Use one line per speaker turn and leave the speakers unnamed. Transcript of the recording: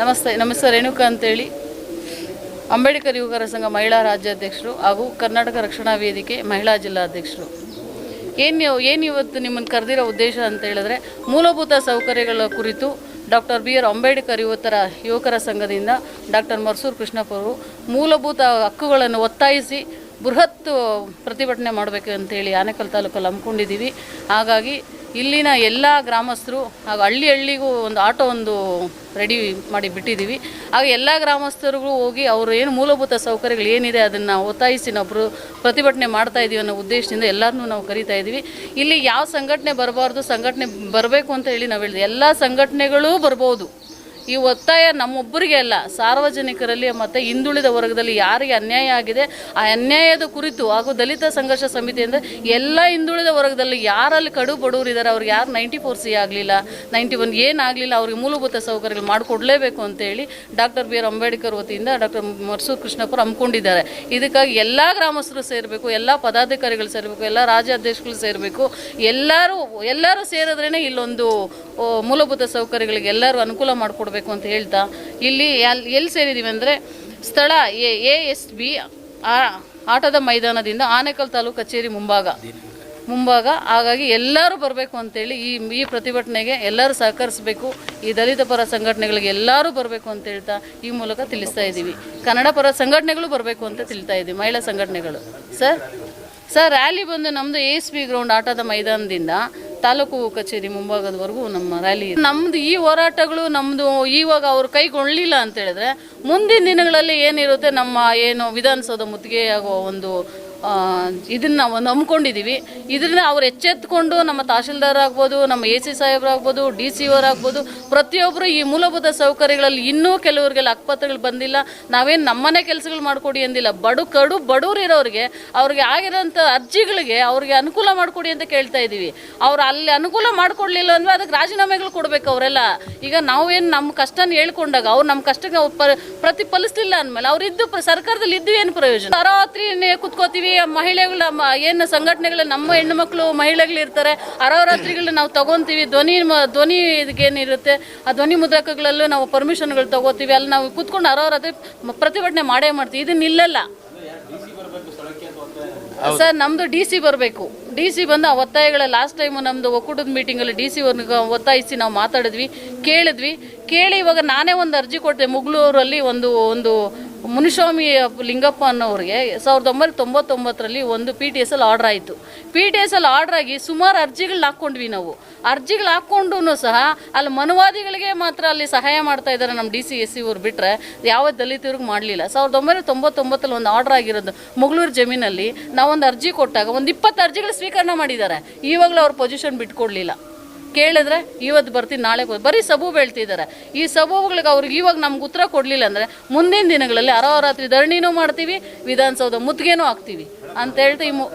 ನಮಸ್ತೆ ನಮಸ್ತೆ ರೇಣುಕಾ ಅಂತೇಳಿ. ಅಂಬೇಡ್ಕರ್ ಯುವಕರ ಸಂಘ ಮಹಿಳಾ ರಾಜ್ಯಾಧ್ಯಕ್ಷರು ಹಾಗೂ ಕರ್ನಾಟಕ ರಕ್ಷಣಾ ವೇದಿಕೆ ಮಹಿಳಾ ಜಿಲ್ಲಾಧ್ಯಕ್ಷರು. ಏನು ಏನು ಇವತ್ತು ನಿಮ್ಮನ್ನು ಕರೆದಿರೋ ಉದ್ದೇಶ ಅಂತ ಹೇಳಿದ್ರೆ, ಮೂಲಭೂತ ಸೌಕರ್ಯಗಳ ಕುರಿತು ಡಾಕ್ಟರ್ ಬಿ ಆರ್ ಅಂಬೇಡ್ಕರ್ ಯುವತರ ಯುವಕರ ಸಂಘದಿಂದ ಡಾಕ್ಟರ್ ಮರ್ಸೂರ್ ಕೃಷ್ಣಪ್ಪ ಮೂಲಭೂತ ಹಕ್ಕುಗಳನ್ನು ಒತ್ತಾಯಿಸಿ ಬೃಹತ್ ಪ್ರತಿಭಟನೆ ಮಾಡಬೇಕು ಅಂತೇಳಿ ಆನೇಕಲ್ ತಾಲೂಕಲ್ಲಿ ಹಮ್ಮಿಕೊಂಡಿದ್ದೀವಿ. ಹಾಗಾಗಿ ಇಲ್ಲಿನ ಎಲ್ಲ ಗ್ರಾಮಸ್ಥರು, ಹಾಗೂ ಹಳ್ಳಿ ಹಳ್ಳಿಗೂ ಒಂದು ಆಟೋ ಒಂದು ರೆಡಿ ಮಾಡಿ ಬಿಟ್ಟಿದ್ದೀವಿ. ಆಗ ಎಲ್ಲ ಗ್ರಾಮಸ್ಥರಿಗೂ ಹೋಗಿ ಅವರು ಏನು ಮೂಲಭೂತ ಸೌಕರ್ಯಗಳು ಏನಿದೆ ಅದನ್ನು ಒತ್ತಾಯಿಸಿ ನಾವು ಪ್ರ- ಪ್ರತಿಭಟನೆ ಮಾಡ್ತಾ ಇದ್ದೀವಿ ಅನ್ನೋ ಉದ್ದೇಶದಿಂದ ಎಲ್ಲರನ್ನೂ ನಾವು ಕರಿತಾ ಇದ್ದೀವಿ ಇಲ್ಲಿ ಯಾವ ಸಂಘಟನೆ ಬರಬಾರ್ದು, ಸಂಘಟನೆ ಬರಬೇಕು ಅಂತ ಹೇಳಿ ನಾವು ಹೇಳಿದ್ವಿ ಎಲ್ಲ ಸಂಘಟನೆಗಳೂ ಬರ್ಬೋದು. ಈ ಒತ್ತಾಯ ನಮ್ಮೊಬ್ಬರಿಗೆ ಅಲ್ಲ, ಸಾರ್ವಜನಿಕರಲ್ಲಿ ಮತ್ತು ಹಿಂದುಳಿದ ವರ್ಗದಲ್ಲಿ ಯಾರಿಗೆ ಅನ್ಯಾಯ ಆಗಿದೆ, ಆ ಅನ್ಯಾಯದ ಕುರಿತು ಹಾಗೂ ದಲಿತ ಸಂಘರ್ಷ ಸಮಿತಿ ಎಲ್ಲ ಹಿಂದುಳಿದ ವರ್ಗದಲ್ಲಿ ಯಾರಲ್ಲಿ ಕಡು ಬಡವರು ಇದ್ದಾರೆ ಅವ್ರಿಗೆ ಯಾರು ನೈಂಟಿ ಫೋರ್ ಸಿ ಆಗಲಿಲ್ಲ ನೈಂಟಿ ಒನ್ ಏನಾಗಲಿಲ್ಲ ಅವ್ರಿಗೆ ಮೂಲಭೂತ ಸೌಕರ್ಯಗಳು ಮಾಡಿಕೊಡ್ಲೇಬೇಕು ಅಂತೇಳಿ ಡಾಕ್ಟರ್ ಬಿ ಆರ್ ಅಂಬೇಡ್ಕರ್ ವತಿಯಿಂದ ಡಾಕ್ಟರ್ ಮರ್ಸೂರ್ ಕೃಷ್ಣಪ್ಪರು ಹಮ್ಮಿಕೊಂಡಿದ್ದಾರೆ. ಇದಕ್ಕಾಗಿ ಎಲ್ಲ ಗ್ರಾಮಸ್ಥರು ಸೇರಬೇಕು, ಎಲ್ಲ ಪದಾಧಿಕಾರಿಗಳು ಸೇರಬೇಕು, ಎಲ್ಲ ರಾಜ್ಯಾಧ್ಯಕ್ಷಗಳು ಸೇರಬೇಕು, ಎಲ್ಲರೂ ಎಲ್ಲರೂ ಸೇರಿದ್ರೇ ಇಲ್ಲೊಂದು ಮೂಲಭೂತ ಸೌಕರ್ಯಗಳಿಗೆ ಎಲ್ಲರೂ ಅನುಕೂಲ ಮಾಡಿಕೊಡ್ಬೇಕು. ಅಂತ ಹೇಳ್ತಾ, ಇಲ್ಲಿ ಎಲ್, ಎಲ್ಲಿ ಸೇರಿದ್ದೀವಿ ಅಂದರೆ ಸ್ಥಳ ಎ ಎಸ್ ಬಿ ಆಟದ ಮೈದಾನದಿಂದ ಆನೇಕಲ್ ತಾಲೂಕು ಕಚೇರಿ ಮುಂಭಾಗ. ಮುಂಭಾಗ. ಹಾಗಾಗಿ ಎಲ್ಲರೂ ಬರಬೇಕು ಅಂತೇಳಿ ಈ ಈ ಪ್ರತಿಭಟನೆಗೆ ಎಲ್ಲರೂ ಸಹಕರಿಸಬೇಕು. ಈ ದಲಿತ ಪರ ಸಂಘಟನೆಗಳಿಗೆ ಎಲ್ಲರೂ ಬರಬೇಕು ಅಂತ ಹೇಳ್ತಾ ಈ ಮೂಲಕ ತಿಳಿಸ್ತಾ ಇದ್ದೀವಿ. ಕನ್ನಡ ಪರ ಸಂಘಟನೆಗಳು ಬರಬೇಕು ಅಂತ ತಿಳಿತಾ ಇದ್ದೀವಿ, ಮಹಿಳಾ ಸಂಘಟನೆಗಳು. ಸರ್ ಸರ್ ರ್ಯಾಲಿ ಬಂದು ನಮ್ಮದು ಎ ಗ್ರೌಂಡ್ ಆಟದ ಮೈದಾನದಿಂದ ತಾಲೂಕು ಕಚೇರಿ ಮುಂಭಾಗದವರೆಗೂ ನಮ್ಮ ರ್ಯಾಲಿ ನಮ್ಮದು ಈ ಹೋರಾಟಗಳು ನಮ್ಮದು ಇವಾಗ ಅವ್ರ ಕೈಗೊಳ್ಳಿಲ್ಲ ಅಂತ ಹೇಳಿದ್ರೆ ಮುಂದಿನ ದಿನಗಳಲ್ಲಿ ಏನಿರುತ್ತೆ ನಮ್ಮ ಏನು ವಿಧಾನಸೌಧ ಮುತ್ತಿಗೆ ಆಗೋ ಒಂದು ಇದನ್ನ ನಾವು ನಂಬ್ಕೊಂಡಿದ್ದೀವಿ ಇದರಿಂದ ಅವ್ರು ಎಚ್ಚೆತ್ಕೊಂಡು ನಮ್ಮ ತಹಶೀಲ್ದಾರ್ ಆಗ್ಬೋದು ನಮ್ಮ ಎ ಸಿ ಸಾಹೇಬರಾಗ್ಬೋದು, ಡಿ ಸಿ ಆಗ್ಬೋದು ಪ್ರತಿಯೊಬ್ಬರು ಈ ಮೂಲಭೂತ ಸೌಕರ್ಯಗಳಲ್ಲಿ ಇನ್ನೂ ಕೆಲವರಿಗೆಲ್ಲ ಅಕ್ಪತ್ರಗಳು ಬಂದಿಲ್ಲ. ನಾವೇನು ನಮ್ಮನೆ ಕೆಲಸಗಳು ಮಾಡಿಕೊಡಿ ಅಂದಿಲ್ಲ. ಬಡು ಕಡು ಬಡವ್ರು ಇರೋರಿಗೆ ಅವ್ರಿಗೆ ಆಗಿರೋಂಥ ಅರ್ಜಿಗಳಿಗೆ ಅವ್ರಿಗೆ ಅನುಕೂಲ ಮಾಡಿಕೊಡಿ ಅಂತ ಕೇಳ್ತಾ ಇದ್ದೀವಿ ಅವ್ರು ಅಲ್ಲಿ ಅನುಕೂಲ ಮಾಡಿಕೊಡ್ಲಿಲ್ಲ ಅಂದ್ರೆ ಅದಕ್ಕೆ ರಾಜೀನಾಮೆಗಳು ಕೊಡ್ಬೇಕು ಅವರೆಲ್ಲ. ಈಗ ನಾವೇನು ನಮ್ಮ ಕಷ್ಟನ ಹೇಳ್ಕೊಂಡಾಗ, ಅವ್ರು ನಮ್ಮ ಕಷ್ಟಕ್ಕೆ ಪ್ರತಿಫಲಿಸ್ಲಿಲ್ಲ ಅಂದಮೇಲೆ ಅವ್ರು ಸರ್ಕಾರದಲ್ಲಿ ಇದ್ದು ಏನು ಪ್ರಯೋಜನ? ಅರಾತ್ರಿ ಕುತ್ಕೋತೀವಿ ಆ ಮಹಿಳೆಗಳ ಏನು ಸಂಘಟನೆಗಳು ನಮ್ಮ ಹೆಣ್ಣು ಮಕ್ಕಳು ಮಹಿಳೆಗಳು ಇರ್ತಾರೆ ಅರಾವರಾತ್ರಿಗಳನ್ನ ನಾವು ತಗೊಂತೀವಿ ಧ್ವನಿ ಧ್ವನಿ ಇದಕ್ಕೇನಿರುತ್ತೆ ಆ ಧ್ವನಿ ಮುದ್ರಕಗಳಲ್ಲೂ ನಾವು ಪರ್ಮಿಷನ್ಗಳು ತಗೋತೀವಿ ಅಲ್ಲಿ ನಾವು ಕುತ್ಕೊಂಡು ಅರವರಾತ್ರಿ ಪ್ರತಿಭಟನೆ ಮಾಡೇ ಮಾಡ್ತೀವಿ ಇದನ್ನ ನಿಲ್ಲಲ್ಲ. ಸರ್ ನಮ್ಮದು ಡಿ ಸಿ ಬರಬೇಕು. ಡಿ ಸಿ ಬಂದು ಆ ಒತ್ತಾಯಗಳ ಲಾಸ್ಟ್ ಟೈಮು ನಮ್ಮದು ಒಕ್ಕೂಟದ ಮೀಟಿಂಗಲ್ಲಿ ಡಿ ಸಿ ಒತ್ತಾಯಿಸಿ ನಾವು ಮಾತಾಡಿದ್ವಿ ಕೇಳಿದ್ವಿ ಕೇಳಿ ಇವಾಗ ನಾನೇ ಒಂದು ಅರ್ಜಿ ಕೊಟ್ಟೆ ಮುಗ್ಳೂರಲ್ಲಿ ಒಂದು ಒಂದು ಮುನಿಸ್ವಾಮಿ ಲಿಂಗಪ್ಪ ಅನ್ನೋರಿಗೆ ಸಾವಿರದ ಒಂಬೈನೂರ ತೊಂಬತ್ತೊಂಬತ್ತರಲ್ಲಿ ಒಂದು ಪಿ ಟಿ ಎಸ್ ಅಲ್ಲಿ ಆರ್ಡರ್ ಆಯಿತು. ಪಿ ಟಿ ಎಸ್ ಅಲ್ಲಿ ಆರ್ಡರ್ ಆಗಿ ಸುಮಾರು ಅರ್ಜಿಗಳನ್ನ ಹಾಕ್ಕೊಂಡ್ವಿ ನಾವು. ಅರ್ಜಿಗಳು ಹಾಕ್ಕೊಂಡು ಸಹ ಅಲ್ಲಿ ಮನುವಾದಿಗಳಿಗೆ ಮಾತ್ರ ಅಲ್ಲಿ ಸಹಾಯ ಮಾಡ್ತಾ ಇದ್ದಾರೆ ನಮ್ಮ ಡಿ ಸಿ ಎಸ್ ಸಿ ಅವ್ರು ಬಿಟ್ಟರೆ ಯಾವ ದಲಿತರಿಗೂ ಮಾಡಲಿಲ್ಲ. ಸಾವಿರದ ಒಂಬೈನೂರ ತೊಂಬತ್ತೊಂಬತ್ತಲ್ಲಿ ಒಂದು ಆರ್ಡರ್ ಆಗಿರೋದು ಮುಗಳೂರು ಜಮೀನಲ್ಲಿ ನಾವೊಂದು ಅರ್ಜಿ ಕೊಟ್ಟಾಗ ಒಂದು ಇಪ್ಪತ್ತು ಅರ್ಜಿಗಳು ಸ್ವೀಕರಣೆ ಮಾಡಿದ್ದಾರೆ. ಇವಾಗಲೂ ಅವ್ರ ಪೊಸಿಷನ್ ಬಿಟ್ಕೊಡ್ಲಿಲ್ಲ. ಕೇಳಿದ್ರೆ ಇವತ್ತು ಬರ್ತೀನಿ, ನಾಳೆ ಬರ್- ಸಬು ಬೆಳ್ತಿದ್ದಾರೆ. ಈ ಸಬೂಬುಗಳಿಗೆ ಅವ್ರಿಗೆ ಇವಾಗ ನಮ್ಗೆ ಉತ್ತರ ಕೊಡಲಿಲ್ಲ ಅಂದರೆ ಮುಂದಿನ ದಿನಗಳಲ್ಲಿ ಅರವರಾತ್ರಿ ಧರಣಿನೂ ಮಾಡ್ತೀವಿ, ವಿಧಾನಸೌಧ ಮುತ್ತಿಗೆನೂ ಹಾಕ್ತೀವಿ ಅಂತ ಹೇಳ್ತೀವಿ ಮು-